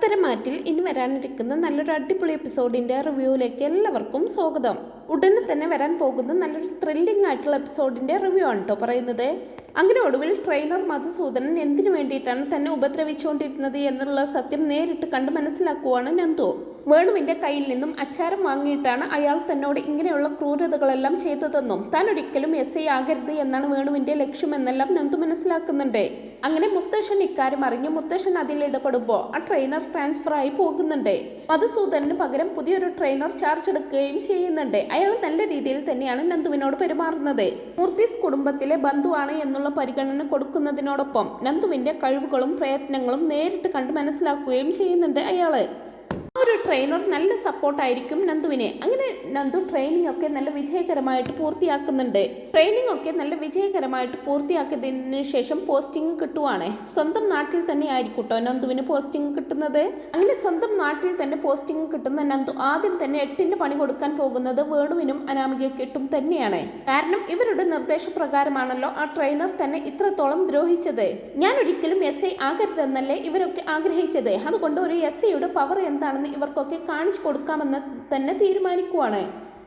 പത്തരമാറ്റിൽ ഇനി വരാനിരിക്കുന്ന നല്ലൊരു അടിപൊളി എപ്പിസോഡിന്റെ റിവ്യൂവിലേക്ക് എല്ലാവർക്കും സ്വാഗതം. ഉടനെ തന്നെ വരാൻ പോകുന്ന നല്ലൊരു ത്രില്ലിംഗ് ആയിട്ടുള്ള എപ്പിസോഡിന്റെ റിവ്യൂ ആണ് കേട്ടോ പറയുന്നത്. അങ്ങനെ ഒടുവിൽ ട്രെയിനർ മധുസൂദനൻ എന്തിനു വേണ്ടിയിട്ടാണ് തന്നെ ഉപദ്രവിച്ചുകൊണ്ടിരുന്നത് എന്നുള്ള സത്യം നേരിട്ട് കണ്ട് മനസ്സിലാക്കുവാണ് നന്ദു. വേണുവിന്റെ കയ്യിൽ നിന്നും അച്ചാരം വാങ്ങിയിട്ടാണ് അയാൾ തന്നോട് ഇങ്ങനെയുള്ള ക്രൂരതകളെല്ലാം ചെയ്തതെന്നും താൻ ഒരിക്കലും എസ് ഐ ആകരുത് എന്നാണ് വേണുവിന്റെ ലക്ഷ്യമെന്നെല്ലാം നന്ദു മനസ്സിലാക്കുന്നുണ്ട്. അങ്ങനെ മുത്തശ്ശൻ ഇക്കാര്യം അറിഞ്ഞു മുത്തശ്ശൻ അതിൽ ഇടപെടുമ്പോൾ ആ ട്രെയിനർ ട്രാൻസ്ഫർ ആയി പോകുന്നുണ്ട്. മധുസൂദനന് പകരം പുതിയൊരു ട്രെയിനർ ചാർജ് എടുക്കുകയും ചെയ്യുന്നുണ്ട്. അയാൾ നല്ല രീതിയിൽ തന്നെയാണ് നന്ദുവിനോട് പെരുമാറുന്നത്. മൂർത്തിസ് കുടുംബത്തിലെ ബന്ധുവാണ് എന്നുള്ള പരിഗണന കൊടുക്കുന്നതിനോടൊപ്പം നന്ദുവിന്റെ കഴിവുകളും പ്രയത്നങ്ങളും നേരിട്ട് കണ്ട് മനസ്സിലാക്കുകയും ചെയ്യുന്നുണ്ട് അയാൾ. ആ ഒരു ട്രെയിനർ നല്ല സപ്പോർട്ടായിരിക്കും നന്ദുവിനെ. അങ്ങനെ നന്ദു ട്രെയിനിങ് ഒക്കെ നല്ല വിജയകരമായിട്ട് പൂർത്തിയാക്കുന്നുണ്ട്. ട്രെയിനിങ് ഒക്കെ നല്ല വിജയകരമായിട്ട് പൂർത്തിയാക്കിയതിന് ശേഷം പോസ്റ്റിംഗ് കിട്ടുവാണ്. സ്വന്തം നാട്ടിൽ തന്നെ ആയിരിക്കും കേട്ടോ നന്ദുവിന് പോസ്റ്റിംഗ് കിട്ടുന്നത്? അങ്ങനെ സ്വന്തം നാട്ടിൽ തന്നെ പോസ്റ്റിംഗ് കിട്ടുന്ന നന്ദു ആദ്യം തന്നെ എട്ടിന് പണി കൊടുക്കാൻ പോകുന്നത് വേണുവിനും അനാമികയ്ക്കിട്ടും തന്നെയാണ്. കാരണം ഇവരുടെ നിർദ്ദേശപ്രകാരമാണല്ലോ ആ ട്രെയിനർ തന്നെ ഇത്രത്തോളം ദ്രോഹിച്ചത്. ഞാൻ ഒരിക്കലും എസ് ഐ ആകരുതെന്നല്ലേ ഇവരൊക്കെ ആഗ്രഹിച്ചത്. അതുകൊണ്ട് ഒരു എസ് ഐയുടെ പവർ എന്താണെന്ന് ഇവർക്കൊക്കെ കാണിച്ചു കൊടുക്കാമെന്ന് തന്നെ തീരുമാനിക്കുവാണ്.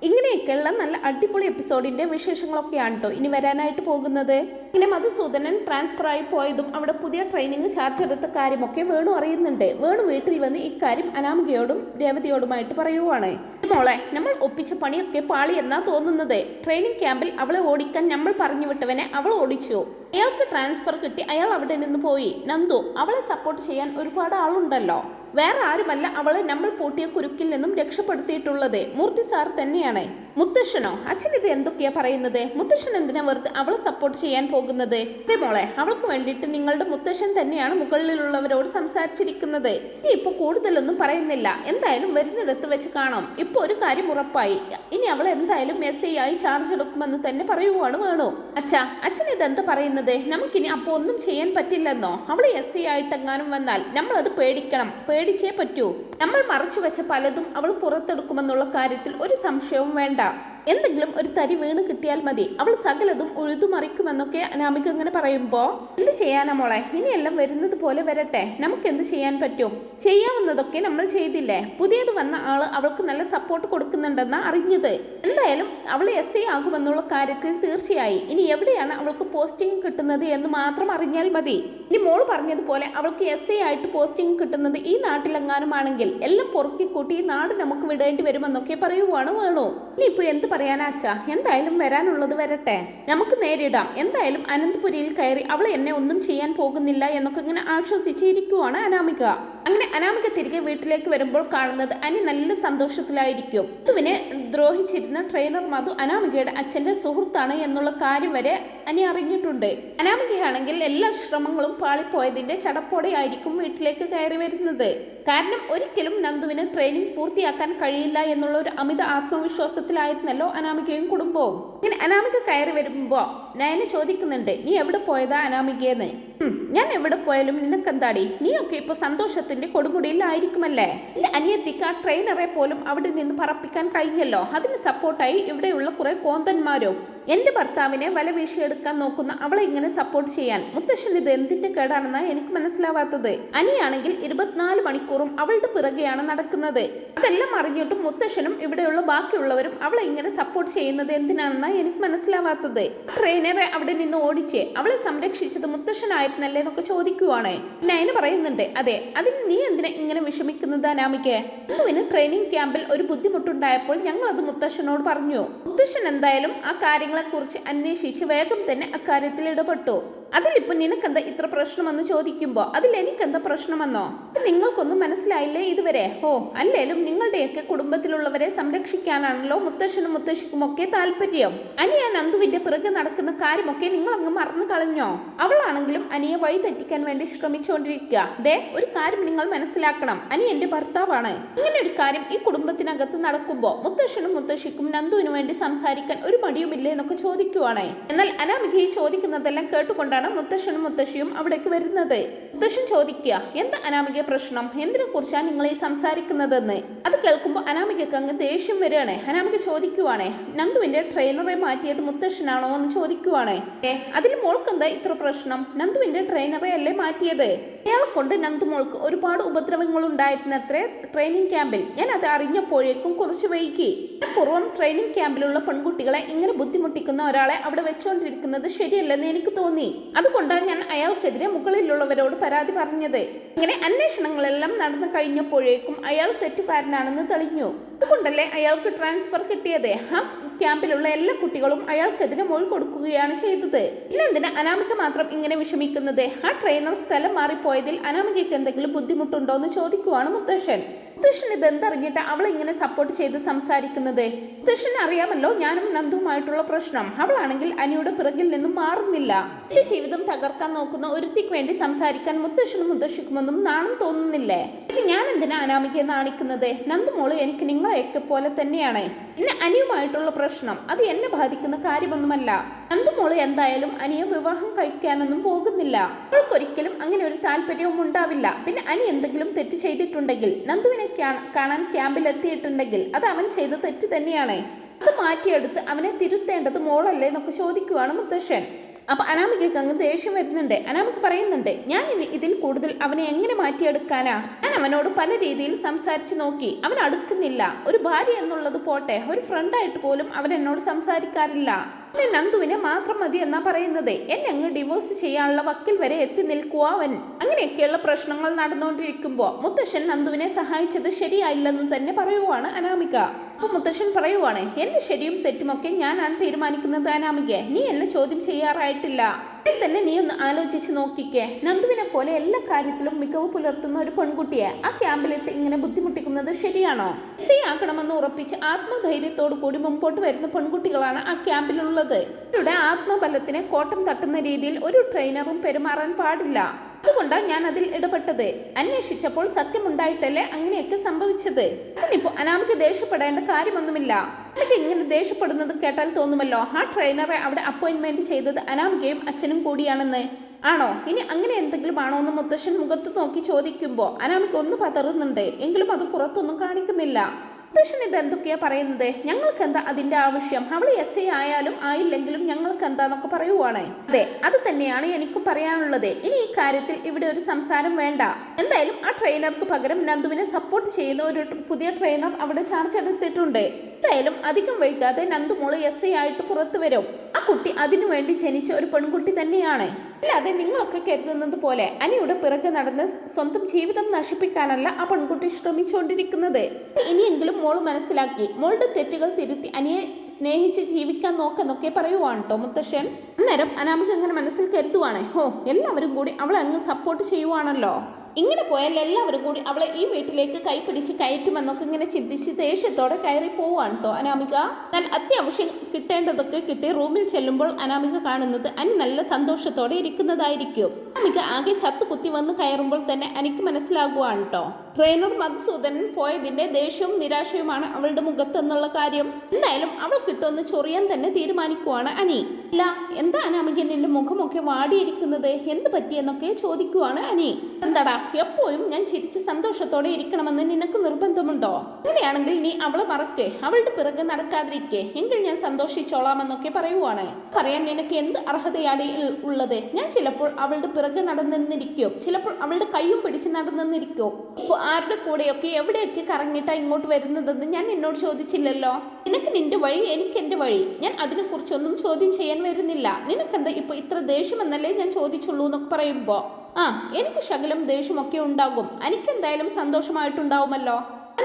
ഇങ്ങനെയൊക്കെയുള്ള നല്ല അടിപൊളി എപ്പിസോഡിന്റെ വിശേഷങ്ങളൊക്കെയാണ് കേട്ടോ ഇനി വരാനായിട്ട് പോകുന്നത്. ഇങ്ങനെ മധുസൂദനൻ ട്രാൻസ്ഫർ ആയി പോയതും അവിടെ പുതിയ ട്രെയിനിങ് ചാർജ് എടുത്ത കാര്യമൊക്കെ വേണു അറിയുന്നുണ്ട്. വേണു വീട്ടിൽ വന്ന് ഇക്കാര്യം അനാമികയോടും രേവതിയോടുമായിട്ട് പറയുവാണ്. മോളെ നമ്മൾ ഒപ്പിച്ച പണിയൊക്കെ പാളി എന്നാ തോന്നുന്നത്. ട്രെയിനിങ് ക്യാമ്പിൽ അവളെ ഓടിക്കാൻ നമ്മൾ പറഞ്ഞു വിട്ടവനെ അവൾ ഓടിച്ചു. അയാൾക്ക് ട്രാൻസ്ഫർ കിട്ടി അയാൾ അവിടെ നിന്ന് പോയി. നന്ദു അവളെ സപ്പോർട്ട് ചെയ്യാൻ ഒരുപാട് ആളുണ്ടല്ലോ. വേറെ ആരുമല്ല അവളെ നമ്മൾ പൂട്ടിയ കുരുക്കിൽ നിന്നും രക്ഷപ്പെടുത്തിയിട്ടുള്ളത്. മൂർത്തി സാർ തന്നെയാണ്. മുത്തശ്ശനോ? അച്ഛൻ ഇത് എന്തൊക്കെയാ പറയുന്നത്? മുത്തശ്ശൻ എന്തിനാ വെറുതെ അവളെ സപ്പോർട്ട് ചെയ്യാൻ പോകുന്നത്? അതെ മോളെ അവൾക്ക് വേണ്ടിയിട്ട് നിങ്ങളുടെ മുത്തശ്ശൻ തന്നെയാണ് മുകളിലുള്ളവരോട് സംസാരിച്ചിരിക്കുന്നത്. ഇനി ഇപ്പൊ കൂടുതലൊന്നും പറയുന്നില്ല. എന്തായാലും വരുന്നിടത്ത് വെച്ച് കാണാം. ഇപ്പൊ ഒരു കാര്യം ഉറപ്പായി. ഇനി അവൾ എന്തായാലും ആയി ചാർജ് എടുക്കുമെന്ന് തന്നെ പറയുവാണ് വേണു. അച്ഛാ അച്ഛൻ ഇതെന്താ പറയുന്നത്? നമുക്കിനി അപ്പൊ ഒന്നും ചെയ്യാൻ പറ്റില്ലെന്നോ? അവൾ എസ് ഐ ആയിട്ടെങ്ങാനും വന്നാൽ നമ്മൾ അത് പേടിക്കണം. പേടിച്ചേ പറ്റൂ. നമ്മൾ മറച്ചു വെച്ച പലതും അവൾ പുറത്തെടുക്കുമെന്നുള്ള കാര്യത്തിൽ ഒരു സംശയവും വേണ്ട. വേണ്ട എന്തെങ്കിലും ഒരു തരി വീണ് കിട്ടിയാൽ മതി. അവൾ സകലതും ഉഴുതുമറിക്കുമെന്നൊക്കെ അനാമിക ഇങ്ങനെ പറയുമ്പോൾ എന്ത് ചെയ്യാനാ മോളെ? ഇനിയെല്ലാം വരുന്നത് പോലെ വരട്ടെ. നമുക്ക് എന്ത് ചെയ്യാൻ പറ്റും? ചെയ്യാവുന്നതൊക്കെ നമ്മൾ ചെയ്തില്ലേ? പുതിയത് വന്ന ആൾ അവൾക്ക് നല്ല സപ്പോർട്ട് കൊടുക്കുന്നുണ്ടെന്നാ അറിഞ്ഞത്. എന്തായാലും അവൾ എസ് ഐ ആകുമെന്നുള്ള കാര്യത്തിൽ തീർച്ചയായി. ഇനി എവിടെയാണ് അവൾക്ക് പോസ്റ്റിംഗ് കിട്ടുന്നത് എന്ന് മാത്രം അറിഞ്ഞാൽ മതി. ഇനി മോൾ പറഞ്ഞതുപോലെ അവൾക്ക് എസ് ഐ ആയിട്ട് പോസ്റ്റിംഗ് കിട്ടുന്നത് ഈ നാട്ടിലെങ്ങാനുമാണെങ്കിൽ എല്ലാം പൊറുക്കി കൂട്ടി ഈ നാട് നമുക്ക് വിടേണ്ടി വരുമെന്നൊക്കെ പറയുവാണ് വേണോ. ഇനി ഇപ്പൊ എന്ത് പറയാനാ അച്ഛാ? എന്തായാലും വരാനുള്ളത് വരട്ടെ. നമുക്ക് നേരിടാം. എന്തായാലും അനന്തപുരിയിൽ കയറി അവൾ എന്നെ ഒന്നും ചെയ്യാൻ പോകുന്നില്ല എന്നൊക്കെ ഇങ്ങനെ ആശ്വസിച്ചിരിക്കുവാണ് അനാമിക. അങ്ങനെ അനാമിക തിരികെ വീട്ടിലേക്ക് വരുമ്പോൾ കാണുന്നത് അനി നല്ല സന്തോഷത്തിലായിരിക്കും. മധുവിനെ ദ്രോഹിച്ചിരുന്ന ട്രെയിനർ മധു അനാമികയുടെ അച്ഛന്റെ സുഹൃത്താണ് എന്നുള്ള കാര്യം വരെ അനി അറിഞ്ഞിട്ടുണ്ട്. അനാമികയാണെങ്കിൽ എല്ലാ ശ്രമങ്ങളും പാളിപ്പോയതിന്റെ ചടപ്പോടെയായിരിക്കും വീട്ടിലേക്ക് കയറി വരുന്നത്. കാരണം ഒരിക്കലും നന്ദുവിന് ട്രെയിനിങ് പൂർത്തിയാക്കാൻ കഴിയില്ല എന്നുള്ള ഒരു അമിത ആത്മവിശ്വാസത്തിലായിരുന്നല്ലോ അനാമികയും കുടുംബവും. ഇങ്ങനെ അനാമിക കയറി വരുമ്പോ നയന ചോദിക്കുന്നുണ്ട് നീ എവിടെ പോയതാ അനാമികയെന്ന്? ഞാൻ എവിടെ പോയാലും നിനക്കെന്താടി? നീയൊക്കെ ഇപ്പൊ സന്തോഷത്തിന്റെ കൊടുമുടിയിലായിരിക്കുമല്ലേ? അനിയത്തിക്ക് ആ ട്രെയിനറെ പോലും അവിടെ നിന്ന് പറപ്പിക്കാൻ കഴിഞ്ഞല്ലോ. അതിന് സപ്പോർട്ടായി ഇവിടെയുള്ള കുറെ കോന്തന്മാരും. എന്റെ ഭർത്താവിനെ വല വീശിയെടുക്കാൻ നോക്കുന്ന അവളെ ഇങ്ങനെ സപ്പോർട്ട് ചെയ്യാൻ. മുത്തശ്ശൻ ഇത് എന്തിന്റെ കേടാണെന്ന് എനിക്ക് മനസ്സിലാവാത്തത്. അനിയാണെങ്കിൽ ഇരുപത്തിനാല് മണിക്കൂറും അവളുടെ പിറകെയാണ് നടക്കുന്നത്. അതെല്ലാം അറിഞ്ഞിട്ടും മുത്തശ്ശനും ഇവിടെയുള്ള ബാക്കിയുള്ളവരും അവളെ ഇങ്ങനെ സപ്പോർട്ട് ചെയ്യുന്നത് എന്തിനാണെന്ന് എനിക്ക് മനസ്സിലാവാത്തത്. ട്രെയിനറെ അവിടെ നിന്ന് ഓടിച്ച് അവളെ സംരക്ഷിച്ചത് മുത്തശ്ശനായിരുന്നല്ലേ എന്നൊക്കെ ചോദിക്കുവാണ്. നയന് പറയുന്നുണ്ട് അതെ അതിന് നീ എന്തിനാ ഇങ്ങനെ വിഷമിക്കുന്നത് അനാമിക്ക്? അതുവിന് ട്രെയിനിങ് ക്യാമ്പിൽ ഒരു ബുദ്ധിമുട്ടുണ്ടായപ്പോൾ ഞങ്ങൾ അത് മുത്തശ്ശനോട് പറഞ്ഞു. മുത്തശ്ശൻ എന്തായാലും ആ കാര്യങ്ങളെക്കുറിച്ച് അന്വേഷിച്ച് വേഗം തന്നെ അക്കാര്യത്തിൽ ഇടപെട്ടു അതിലിപ്പോ നിനക്കെന്താ ഇത്ര പ്രശ്നമെന്ന് ചോദിക്കുമ്പോ? അതിൽ എനിക്കെന്താ പ്രശ്നമെന്നോ? ഇത് നിങ്ങൾക്കൊന്നും മനസ്സിലായില്ലേ ഇതുവരെ? ഓ അല്ലേലും നിങ്ങളുടെയൊക്കെ കുടുംബത്തിലുള്ളവരെ സംരക്ഷിക്കാനാണല്ലോ മുത്തശ്ശനും മുത്തശ്ശിക്കും ഒക്കെ താല്പര്യം. അനിയ അന്തുവിന്റെ പിറകെ നടക്കുന്ന കാര്യമൊക്കെ നിങ്ങൾ അങ്ങ് മറന്നു കളഞ്ഞോ? അവളാണെങ്കിലും അനിയെ വഴി തെറ്റിക്കാൻ വേണ്ടി ശ്രമിച്ചുകൊണ്ടിരിക്കുക. ദേ ഒരു കാര്യം നിങ്ങൾ മനസ്സിലാക്കണം. അനി എന്റെ ഭർത്താവാണ്. ഇങ്ങനെ ഒരു കാര്യം ഈ കുടുംബത്തിനകത്ത് നടക്കുമ്പോ മുത്തശ്ശനും മുത്തശ്ശിക്കും നന്ദുവിന് വേണ്ടി സംസാരിക്കാൻ ഒരു മടിയുമില്ലേ എന്നൊക്കെ ചോദിക്കുവാണേ. എന്നാൽ അനാമിക ഈ ചോദിക്കുന്നതെല്ലാം കേട്ടുകൊണ്ടാണ് എത്തിയപ്പോഴാണ് മുത്തശ്ശനും മുത്തശ്ശിയും അവിടേക്ക് വരുന്നത്? മുത്തശ്ശൻ ചോദിക്കുക എന്താ അനാമിക പ്രശ്നം? എന്തിനെ കുറിച്ചാണ് നിങ്ങൾ ഈ സംസാരിക്കുന്നതെന്ന്? അത് കേൾക്കുമ്പോൾ അനാമികക്ക് അങ്ങ് ദേഷ്യം വരികയാണ്. അനാമിക ചോദിക്കുവാണേ നന്ദുവിന്റെ ട്രെയിനറെ മാറ്റിയത് മുത്തശ്ശനാണോ? എന്ന് ചോദിക്കുവാണേ ഏ അതിൽ മോൾക്ക് എന്താ ഇത്ര പ്രശ്നം? നന്ദുവിന്റെ ട്രെയിനറെ അല്ലേ മാറ്റിയത്? അയാളെ കൊണ്ട് നന്ദു മോൾക്ക് ഒരുപാട് ഉപദ്രവങ്ങൾ ഉണ്ടായിരുന്നത്രേ ട്രെയിനിങ് ക്യാമ്പിൽ. ഞാൻ അത് അറിഞ്ഞപ്പോഴേക്കും കുറച്ച് വൈകി. പൂർവം ട്രെയിനിങ് ക്യാമ്പിലുള്ള പെൺകുട്ടികളെ ഇങ്ങനെ ബുദ്ധിമുട്ടിക്കുന്ന ഒരാളെ അവിടെ വെച്ചുകൊണ്ടിരിക്കുന്നത് ശരിയല്ലെന്ന് എനിക്ക് തോന്നി. അതുകൊണ്ടാണ് ഞാൻ അയാൾക്കെതിരെ മുകളിലുള്ളവരോട് പരാതി പറഞ്ഞത്. അങ്ങനെ അന്വേഷണങ്ങളെല്ലാം നടന്നു കഴിഞ്ഞപ്പോഴേക്കും അയാൾ തെറ്റുകാരനാണെന്ന് തെളിഞ്ഞു. അതുകൊണ്ടല്ലേ അയാൾക്ക് ട്രാൻസ്ഫർ കിട്ടിയത്? ആ ക്യാമ്പിലുള്ള എല്ലാ കുട്ടികളും അയാൾക്കെതിരെ മൊഴി കൊടുക്കുകയാണ് ചെയ്തത്. പിന്നെ എന്തിനാ അനാമിക മാത്രം ഇങ്ങനെ വിഷമിക്കുന്നത്? ആ ട്രെയിനർ സ്ഥലം മാറിപ്പോയതിൽ അനാമികയ്ക്ക് എന്തെങ്കിലും ബുദ്ധിമുട്ടുണ്ടോ എന്ന് ചോദിക്കുവാണ് മുത്തശ്ശൻ. മുത്തശ്ശൻ ഇത് എന്തറിഞ്ഞിട്ട് അവളെ ഇങ്ങനെ സപ്പോർട്ട് ചെയ്ത് സംസാരിക്കുന്നത്? മുത്തശ്ശൻ അറിയാമല്ലോ ഞാനും നന്ദുമായിട്ടുള്ള പ്രശ്നം. അവളാണെങ്കിൽ അനിയുടെ പിറകിൽ നിന്നും മാറുന്നില്ല. എന്റെ ജീവിതം തകർക്കാൻ നോക്കുന്ന ഒരുത്തിക്ക് വേണ്ടി സംസാരിക്കാൻ മുത്തശ്ശനും മുത്തശ്ശിക്കുമെന്നും നാണം തോന്നുന്നില്ലേ? ഞാൻ എന്തിനാ അനാമികയെ നാണിക്കുന്നത്? നന്ദുമോൾ എനിക്ക് നിങ്ങളെയൊക്കെ പോലെ തന്നെയാണ്. എന്നെ അനിയുമായിട്ടുള്ള പ്രശ്നം. അത് എന്നെ ബാധിക്കുന്ന കാര്യമൊന്നുമല്ല. നന്ദുമോൾ എന്തായാലും അനിയെ വിവാഹം കഴിക്കാനൊന്നും പോകുന്നില്ല. അവൾക്കൊരിക്കലും അങ്ങനെ ഒരു താല്പര്യവും ഉണ്ടാവില്ല. പിന്നെ അനി എന്തെങ്കിലും തെറ്റ് ചെയ്തിട്ടുണ്ടെങ്കിൽ നന്ദുവിനെ കാണാൻ ക്യാമ്പിൽ എത്തിയിട്ടുണ്ടെങ്കിൽ അത് അവൻ ചെയ്ത തെറ്റ് തന്നെയാണ്. അത് മാറ്റിയെടുത്ത് അവനെ തിരുത്തേണ്ടത് മോളല്ലേ എന്നൊക്കെ ചോദിക്കുവാണ് മുത്തശ്ശൻ. അപ്പൊ അനാമികക്ക് അങ്ങ് ദേഷ്യം വരുന്നുണ്ട്. അനാമിക പറയുന്നുണ്ട് ഞാൻ ഇതിൽ കൂടുതൽ അവനെ എങ്ങനെ മാറ്റിയെടുക്കാനാ? ഞാൻ അവനോട് പല രീതിയിൽ സംസാരിച്ച് നോക്കി. അവൻ അടുക്കുന്നില്ല. ഒരു ഭാര്യ എന്നുള്ളത് പോട്ടെ ഒരു ഫ്രണ്ടായിട്ട് പോലും അവൻ എന്നോട് സംസാരിക്കാറില്ല. അവനെ നന്ദുവിനെ മാത്രം മതി എന്നാ പറയുന്നത്. എന്നെ അങ്ങ് ഡിവോഴ്സ് ചെയ്യാനുള്ള വക്കിൽ വരെ എത്തി നിൽക്കുക അവൻ. അങ്ങനെയൊക്കെയുള്ള പ്രശ്നങ്ങൾ നടന്നുകൊണ്ടിരിക്കുമ്പോൾ മുത്തശ്ശൻ നന്ദുവിനെ സഹായിച്ചത് ശരിയായില്ലെന്ന് തന്നെ പറയുവാണ് അനാമിക. അപ്പൊ മുത്തശ്ശൻ പറയുവാണ് എന്റെ ശരിയും തെറ്റുമൊക്കെ ഞാനാണ് തീരുമാനിക്കുന്നത് അനാമിക. നീ എന്നെ ചോദ്യം ചെയ്യാറായിട്ടില്ല. ഇതിൽ തന്നെ നീ ഒന്ന് ആലോചിച്ച് നോക്കിക്കേ. നന്ദുവിനെ പോലെ എല്ലാ കാര്യത്തിലും മികവ് പുലർത്തുന്ന ഒരു പെൺകുട്ടിയെ ആ ക്യാമ്പിലിട്ട് ഇങ്ങനെ ബുദ്ധിമുട്ടിക്കുന്നത് ശരിയാണോ? സി ആക്കണമെന്ന് ഉറപ്പിച്ച് ആത്മധൈര്യത്തോടു കൂടി മുമ്പോട്ട് വരുന്ന പെൺകുട്ടികളാണ് ആ ക്യാമ്പിലുള്ളത്. ഇവരുടെ ആത്മബലത്തിന് കോട്ടം തട്ടുന്ന രീതിയിൽ ഒരു ട്രെയിനറും പെരുമാറാൻ പാടില്ല. അതുകൊണ്ടാണ് ഞാൻ അതിൽ ഇടപെട്ടത്. അന്വേഷിച്ചപ്പോൾ സത്യമുണ്ടായിട്ടല്ലേ അങ്ങനെയൊക്കെ സംഭവിച്ചത്? അതിനിപ്പോ അനാമിക്ക് ദേഷ്യപ്പെടേണ്ട കാര്യമൊന്നുമില്ല. അനാമിക്ക് ഇങ്ങനെ ദേഷ്യപ്പെടുന്നത് കേട്ടാൽ തോന്നുമല്ലോ? ആ ട്രെയിനറെ അവിടെ അപ്പോയിന്റ്മെന്റ് ചെയ്തത് അനാമികയും അച്ഛനും കൂടിയാണെന്ന്. ആണോ? ഇനി അങ്ങനെ എന്തെങ്കിലും ആണോ എന്ന് മുത്തശ്ശൻ മുഖത്ത് നോക്കി ചോദിക്കുമ്പോൾ അനാമിക്ക് ഒന്ന് പതറുന്നുണ്ട്. എങ്കിലും അത് പുറത്തൊന്നും കാണിക്കുന്നില്ല. മുത്തശ്ശൻ ഇത് എന്തൊക്കെയാണ് പറയുന്നത്? ഞങ്ങൾക്ക് എന്താ അതിന്റെ ആവശ്യം? അവൾ എസ് ഐ ആയാലും ആയില്ലെങ്കിലും ഞങ്ങൾക്ക് എന്താന്നൊക്കെ പറയുവാണ്. അതെ അത് തന്നെയാണ് എനിക്കും പറയാനുള്ളത്. ഇനി ഈ കാര്യത്തിൽ ഇവിടെ ഒരു സംസാരം വേണ്ട. എന്തായാലും ആ ട്രെയിനർക്ക് പകരം നന്ദുവിനെ സപ്പോർട്ട് ചെയ്യുന്ന ഒരു പുതിയ ട്രെയിനർ അവിടെ ചാർജ് എടുത്തിട്ടുണ്ട്. എന്തായാലും അധികം വൈകാതെ നന്ദുമോൾ എസ് ഐ ആയിട്ട് പുറത്തു വരും. ആ കുട്ടി അതിനു വേണ്ടി ജനിച്ച ഒരു പെൺകുട്ടി തന്നെയാണ്. അല്ലാതെ നിങ്ങളൊക്കെ കരുതുന്നത് പോലെ അനിയുടെ പിറകെ നടന്ന് സ്വന്തം ജീവിതം നശിപ്പിക്കാനല്ല ആ പെൺകുട്ടി ശ്രമിച്ചുകൊണ്ടിരിക്കുന്നത് ഇനിയെങ്കിലും മോൾ മനസ്സിലാക്കി മോളുടെ തെറ്റുകൾ തിരുത്തി അനിയെ സ്നേഹിച്ച് ജീവിക്കാൻ നോക്കെന്നൊക്കെ പറയുവാണ് കേട്ടോ മുത്തശ്ശൻ. അന്നേരം അനാമിക അങ്ങനെ മനസ്സിൽ കരുതുവാണ് ഹോ എല്ലാവരും കൂടി അവളെ അങ്ങ് സപ്പോർട്ട് ചെയ്യുവാണല്ലോ. ഇങ്ങനെ പോയാൽ എല്ലാവരും കൂടി അവളെ ഈ വീട്ടിലേക്ക് കൈപിടിച്ച് കയറ്റുമെന്നൊക്കെ ഇങ്ങനെ ചിന്തിച്ച് ദേഷ്യത്തോടെ കയറി പോവാണ് കേട്ടോ അനാമിക. ഞാൻ അത്യാവശ്യം കിട്ടേണ്ടതൊക്കെ കിട്ടി റൂമിൽ ചെല്ലുമ്പോൾ അനാമിക കാണുന്നത് അനി നല്ല സന്തോഷത്തോടെ ഇരിക്കുന്നതായിരിക്കും. അനാമിക ആകെ ചത്തു കുത്തി വന്ന് കയറുമ്പോൾ തന്നെ അനിക്ക് മനസ്സിലാകുവാണ് കേട്ടോ ട്രെയിനർ മധുസൂദനൻ പോയതിന്റെ ദേഷ്യവും നിരാശയുമാണ് അവളുടെ മുഖത്ത് എന്നുള്ള കാര്യം. എന്തായാലും അവൾ കിട്ടുമെന്ന് ചൊറിയാൻ തന്നെ തീരുമാനിക്കുവാണ് അനി. ഇല്ല എന്താ അനാമിക നിന്റെ മുഖമൊക്കെ വാടിയിരിക്കുന്നത്? എന്ത് പറ്റിയെന്നൊക്കെ ചോദിക്കുവാണ് അനി. എന്താടാ എപ്പോഴും ഞാൻ ചിരിച്ച് സന്തോഷത്തോടെ ഇരിക്കണമെന്ന് നിനക്ക് നിർബന്ധമുണ്ടോ? അങ്ങനെയാണെങ്കിൽ നീ അവളെ മറക്കേ. അവളുടെ പിറകെ നടക്കാതിരിക്കേ. എങ്കിൽ ഞാൻ സന്തോഷിച്ചോളാമെന്നൊക്കെ പറയുവാണ്. പറയാൻ നിനക്ക് എന്ത് അർഹതയാണ് ഉള്ളത്? ഞാൻ ചിലപ്പോൾ അവളുടെ പിറകെ നടന്നെന്നിരിക്കും ചിലപ്പോൾ അവളുടെ കൈയും പിടിച്ച് നടന്നെന്നിരിക്കും ആരുടെ കൂടെയൊക്കെ എവിടെയൊക്കെ കറങ്ങിയിട്ടാണ് ഇങ്ങോട്ട് വരുന്നതെന്ന് ഞാൻ എന്നോട് ചോദിച്ചില്ലല്ലോ. നിനക്ക് നിന്റെ വഴി എനിക്ക് എന്റെ വഴി. ഞാൻ അതിനെക്കുറിച്ചൊന്നും ചോദ്യം ചെയ്യാൻ വരുന്നില്ല. നിനക്കെന്താ ഇപ്പോൾ ഇത്ര ദേഷ്യമെന്നല്ലേ ഞാൻ ചോദിച്ചുള്ളൂ എന്നൊക്കെ പറയുമ്പോൾ ആ എനിക്ക് ശകലം ദേഷ്യമൊക്കെ ഉണ്ടാകും. എനിക്കെന്തായാലും സന്തോഷമായിട്ടുണ്ടാവുമല്ലോ.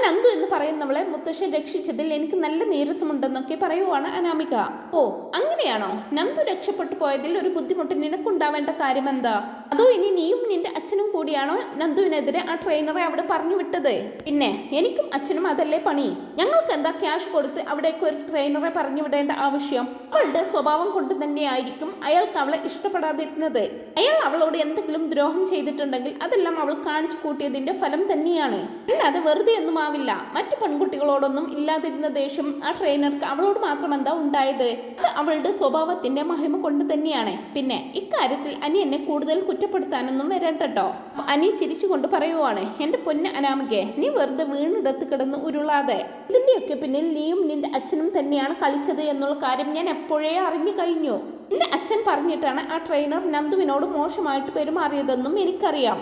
നന്ദു എന്ന് പറയുന്നവളെ മുത്തശ്ശൻ രക്ഷിച്ചതിൽ എനിക്ക് നല്ല നീരസമുണ്ടെന്നൊക്കെ പറയുവാണ് അനാമിക. ഓ അങ്ങനെയാണോ? നന്ദു രക്ഷപ്പെട്ടു പോയതിൽ ഒരു ബുദ്ധിമുട്ട് നിനക്കുണ്ടാവേണ്ട കാര്യം എന്താ അതോ ഇനി നീയും നിന്റെ അച്ഛനും കൂടിയാണോ നന്ദുവിനെതിരെ ആ ട്രെയിനറെ അവിടെ പറഞ്ഞു വിട്ടത്? പിന്നെ എനിക്കും അച്ഛനും അതല്ലേ പണി? ഞങ്ങൾക്ക് എന്താ ക്യാഷ് കൊടുത്ത് അവിടേക്ക് ഒരു ട്രെയിനറെ പറഞ്ഞു വിടേണ്ട ആവശ്യം? അവളുടെ സ്വഭാവം കൊണ്ട് തന്നെയായിരിക്കും അയാൾക്ക് അവളെ ഇഷ്ടപ്പെടാതിരുന്നത്. അയാൾ അവളോട് എന്തെങ്കിലും ദ്രോഹം ചെയ്തിട്ടുണ്ടെങ്കിൽ അതെല്ലാം അവൾ കാണിച്ചു കൂട്ടിയതിന്റെ ഫലം തന്നെയാണ്. അല്ലാതെ വെറുതെ ഒന്നും ആ ആവില്ല മറ്റു പെൺകുട്ടികളോടൊന്നും ഇല്ലാതിരുന്ന ദേഷ്യം ആ ട്രെയിനർക്ക് അവളോട് മാത്രം എന്താ ഉണ്ടായത്? അത് അവളുടെ സ്വഭാവത്തിന്റെ മഹിമ കൊണ്ട് തന്നെയാണ്. പിന്നെ ഇക്കാര്യത്തിൽ അനി എന്നെ കൂടുതൽ കുറ്റപ്പെടുത്താനൊന്നും വരണ്ടട്ടോ. അനി ചിരിച്ചുകൊണ്ട് പറയുവാണ് എന്റെ പൊന്ന് അനാമികെ നീ വെറുതെ വീണിടത്ത് കിടന്ന് ഉരുളാതെ. ഇതിന്റെയൊക്കെ പിന്നിൽ നീയും നിന്റെ അച്ഛനും തന്നെയാണ് കളിച്ചത് എന്നുള്ള കാര്യം ഞാൻ എപ്പോഴേ അറിഞ്ഞു കഴിഞ്ഞു. എന്റെ അച്ഛൻ പറഞ്ഞിട്ടാണ് ആ ട്രെയിനർ നന്ദുവിനോട് മോശമായിട്ട് പെരുമാറിയതെന്നും എനിക്കറിയാം.